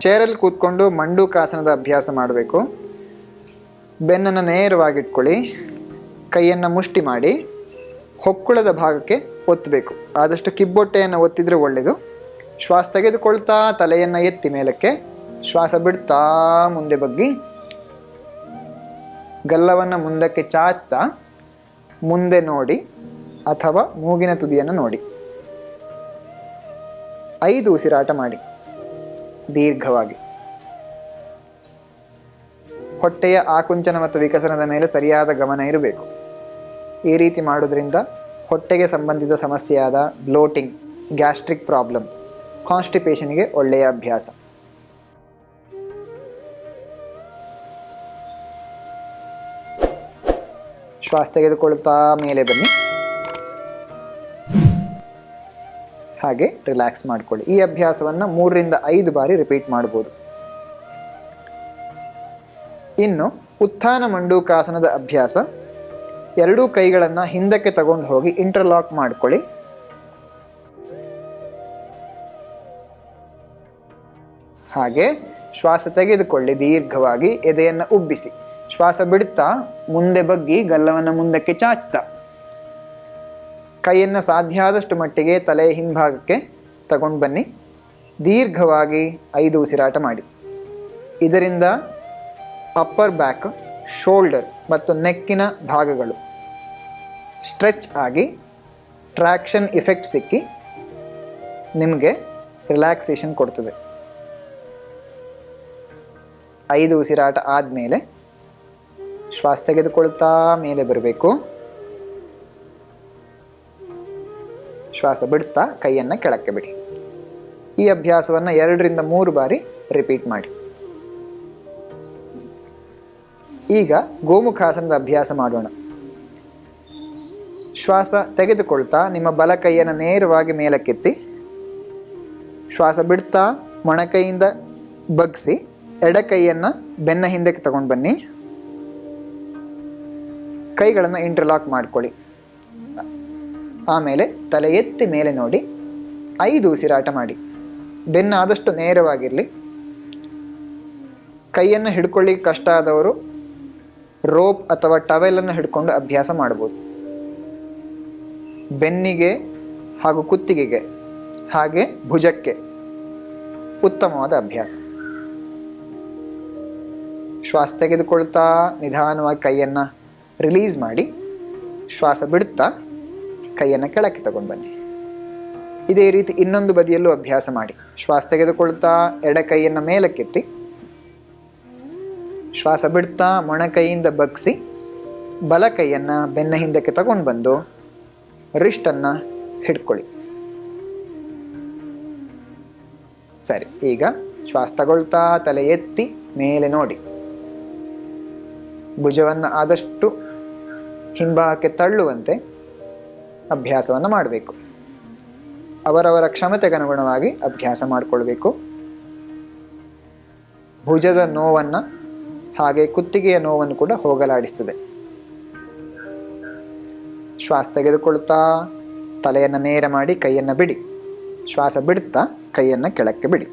ಚೇರಲ್ಲಿ ಕೂತ್ಕೊಂಡು ಮಂಡೂಕಾಸನದ ಅಭ್ಯಾಸ ಮಾಡಬೇಕು. ಬೆನ್ನನ್ನು ನೇರವಾಗಿಟ್ಕೊಳ್ಳಿ. ಕೈಯನ್ನು ಮುಷ್ಟಿ ಮಾಡಿ. ಹೊಕ್ಕುಳದ ಭಾಗಕ್ಕೆ ಒತ್ತಬೇಕು ಆದಷ್ಟು ಕಿಬ್ಬೊಟ್ಟೆಯನ್ನು ಒತ್ತಿದ್ರೆ ಒಳ್ಳೆಯದು. ಶ್ವಾಸ ತೆಗೆದುಕೊಳ್ತಾ ತಲೆಯನ್ನು ಎತ್ತಿ ಮೇಲಕ್ಕೆ. ಶ್ವಾಸ ಬಿಡ್ತಾ ಮುಂದೆ ಬಗ್ಗಿ. ಗಲ್ಲವನ್ನು ಮುಂದಕ್ಕೆ ಚಾಚ್ತಾ ಮುಂದೆ ನೋಡಿ ಅಥವಾ ಮೂಗಿನ ತುದಿಯನ್ನು ನೋಡಿ. ಐದು ಉಸಿರಾಟ ಮಾಡಿ. ದೀರ್ಘವಾಗಿ. ಹೊಟ್ಟೆಯ ಆಕುಂಚನ ಮತ್ತು ವಿಕಸನದ ಮೇಲೆ ಸರಿಯಾದ ಗಮನ ಇರಬೇಕು. ಈ ರೀತಿ ಮಾಡೋದ್ರಿಂದ ಹೊಟ್ಟೆಗೆ ಸಂಬಂಧಿತ ಸಮಸ್ಯೆಯಾದ ಬ್ಲೋಟಿಂಗ್, ಗ್ಯಾಸ್ಟ್ರಿಕ್ ಪ್ರಾಬ್ಲಮ್, ಕಾನ್ಸ್ಟಿಪೇಷನ್ಗೆ ಒಳ್ಳೆಯ ಅಭ್ಯಾಸ. ಶ್ವಾಸ ತೆಗೆದುಕೊಳ್ತಾ ಮೇಲೆ ಬನ್ನಿ. ಹಾಗೆ ರಿಲ್ಯಾಕ್ಸ್ ಮಾಡಿಕೊಳ್ಳಿ. ಈ ಅಭ್ಯಾಸವನ್ನು ಮೂರರಿಂದ ಐದು ಬಾರಿ ರಿಪೀಟ್ ಮಾಡ್ಬೋದು. ಇನ್ನು ಉತ್ಥಾನ ಮಂಡೂಕಾಸನದ ಅಭ್ಯಾಸ. ಎರಡೂ ಕೈಗಳನ್ನು ಹಿಂದಕ್ಕೆ ತಗೊಂಡು ಹೋಗಿ ಇಂಟರ್ಲಾಕ್ ಮಾಡ್ಕೊಳ್ಳಿ. ಹಾಗೆ ಶ್ವಾಸ ತೆಗೆದುಕೊಳ್ಳಿ ದೀರ್ಘವಾಗಿ ಎದೆಯನ್ನು ಉಬ್ಬಿಸಿ. ಶ್ವಾಸ ಬಿಡುತ್ತಾ ಮುಂದೆ ಬಗ್ಗಿ ಗಲ್ಲವನ್ನು ಮುಂದಕ್ಕೆ ಚಾಚ್ತಾ. ಕೈಯನ್ನು ಸಾಧ್ಯ ಆದಷ್ಟು ಮಟ್ಟಿಗೆ ತಲೆ ಹಿಂಭಾಗಕ್ಕೆ ತಗೊಂಡು ಬನ್ನಿ. ದೀರ್ಘವಾಗಿ ಐದು ಉಸಿರಾಟ ಮಾಡಿ. ಇದರಿಂದ ಅಪ್ಪರ್ ಬ್ಯಾಕ್ ಶೋಲ್ಡರ್ ಮತ್ತು ನೆಕ್ಕಿನ ಭಾಗಗಳು ಸ್ಟ್ರೆಚ್ ಆಗಿ ಟ್ರ್ಯಾಕ್ಷನ್ ಇಫೆಕ್ಟ್ ಸಿಕ್ಕಿ ನಿಮಗೆ ರಿಲ್ಯಾಕ್ಸೇಷನ್ ಕೊಡ್ತದೆ. ಐದು ಉಸಿರಾಟ ಆದಮೇಲೆ ಶ್ವಾಸ ತೆಗೆದುಕೊಳ್ತಾ ಮೇಲೆ ಬರಬೇಕು. ಶ್ವಾಸ ಬಿಡ್ತಾ ಕೈಯನ್ನು ಕೆಳಕ್ಕೆ ಬಿಡಿ. ಈ ಅಭ್ಯಾಸವನ್ನು ಎರಡರಿಂದ ಮೂರು ಬಾರಿ ರಿಪೀಟ್ ಮಾಡಿ. ಈಗ ಗೋಮುಖಾಸನದ ಅಭ್ಯಾಸ ಮಾಡೋಣ. ಶ್ವಾಸ ತೆಗೆದುಕೊಳ್ತಾ ನಿಮ್ಮ ಬಲ ಕೈಯನ್ನು ನೇರವಾಗಿ ಮೇಲಕ್ಕೆತ್ತಿ, ಶ್ವಾಸ ಬಿಡ್ತಾ ಮೊಣಕೈಯಿಂದ ಬಗ್ಸಿ ಎಡ ಕೈಯನ್ನು ಬೆನ್ನ ಹಿಂದಕ್ಕೆ ತಗೊಂಡು ಬನ್ನಿ. ಕೈಗಳನ್ನು ಇಂಟರ್ಲಾಕ್ ಮಾಡ್ಕೊಳ್ಳಿ. ಆಮೇಲೆ ತಲೆ ಎತ್ತಿ ಮೇಲೆ ನೋಡಿ. ಐದು ಉಸಿರಾಟ ಮಾಡಿ. ಬೆನ್ನು ಆದಷ್ಟು ನೇರವಾಗಿರಲಿ. ಕೈಯನ್ನು ಹಿಡ್ಕೊಳ್ಳಿ ಕಷ್ಟ ಆದವರು ರೋಪ್ ಅಥವಾ ಟವೆಲನ್ನು ಹಿಡ್ಕೊಂಡು ಅಭ್ಯಾಸ ಮಾಡ್ಬೋದು. ಬೆನ್ನಿಗೆ ಹಾಗೂ ಕುತ್ತಿಗೆಗೆ, ಹಾಗೆ ಭುಜಕ್ಕೆ ಉತ್ತಮವಾದ ಅಭ್ಯಾಸ. ಶ್ವಾಸ ತೆಗೆದುಕೊಳ್ತಾ ನಿಧಾನವಾಗಿ ಕೈಯನ್ನು ರಿಲೀಸ್ ಮಾಡಿ. ಶ್ವಾಸ ಬಿಡುತ್ತಾ ಕೈಯನ್ನು ಕೆಳಕ್ಕೆ ತಗೊಂಡು ಬನ್ನಿ. ಇದೇ ರೀತಿ ಇನ್ನೊಂದು ಬದಿಯಲ್ಲೂ ಅಭ್ಯಾಸ ಮಾಡಿ. ಶ್ವಾಸ ತೆಗೆದುಕೊಳ್ತಾ ಎಡ ಕೈಯನ್ನು ಮೇಲಕ್ಕೆತ್ತಿ. ಶ್ವಾಸ ಬಿಡ್ತಾ ಮೊಣಕೈಯಿಂದ ಬಗ್ಸಿ, ಬಲ ಕೈಯನ್ನು ಬೆನ್ನ ಹಿಂದಕ್ಕೆ ತಗೊಂಡು ಬಂದು ರಿಸ್ಟನ್ನು ಹಿಡ್ಕೊಳ್ಳಿ. ಸರಿ, ಈಗ ಶ್ವಾಸ ತಗೊಳ್ತಾ ತಲೆ ಎತ್ತಿ ಮೇಲೆ ನೋಡಿ. ಭುಜವನ್ನು ಆದಷ್ಟು ಹಿಂಭಾಗಕ್ಕೆ ತಳ್ಳುವಂತೆ ಅಭ್ಯಾಸವನ್ನು ಮಾಡಬೇಕು. ಅವರವರ ಕ್ಷಮತೆಗೆ ಅನುಗುಣವಾಗಿ ಅಭ್ಯಾಸ ಮಾಡಿಕೊಳ್ಬೇಕು. ಭುಜದ ನೋವನ್ನು ಹಾಗೆ ಕುತ್ತಿಗೆಯ ನೋವನ್ನು ಕೂಡ ಹೋಗಲಾಡಿಸ್ತದೆ. ಶ್ವಾಸ ತೆಗೆದುಕೊಳ್ತಾ, ತಲೆಯನ್ನು ನೇರ ಮಾಡಿ ಕೈಯನ್ನು ಬಿಡಿ. ಶ್ವಾಸ ಬಿಡುತ್ತಾ ಕೈಯನ್ನು ಕೆಳಕ್ಕೆ ಬಿಡಿ.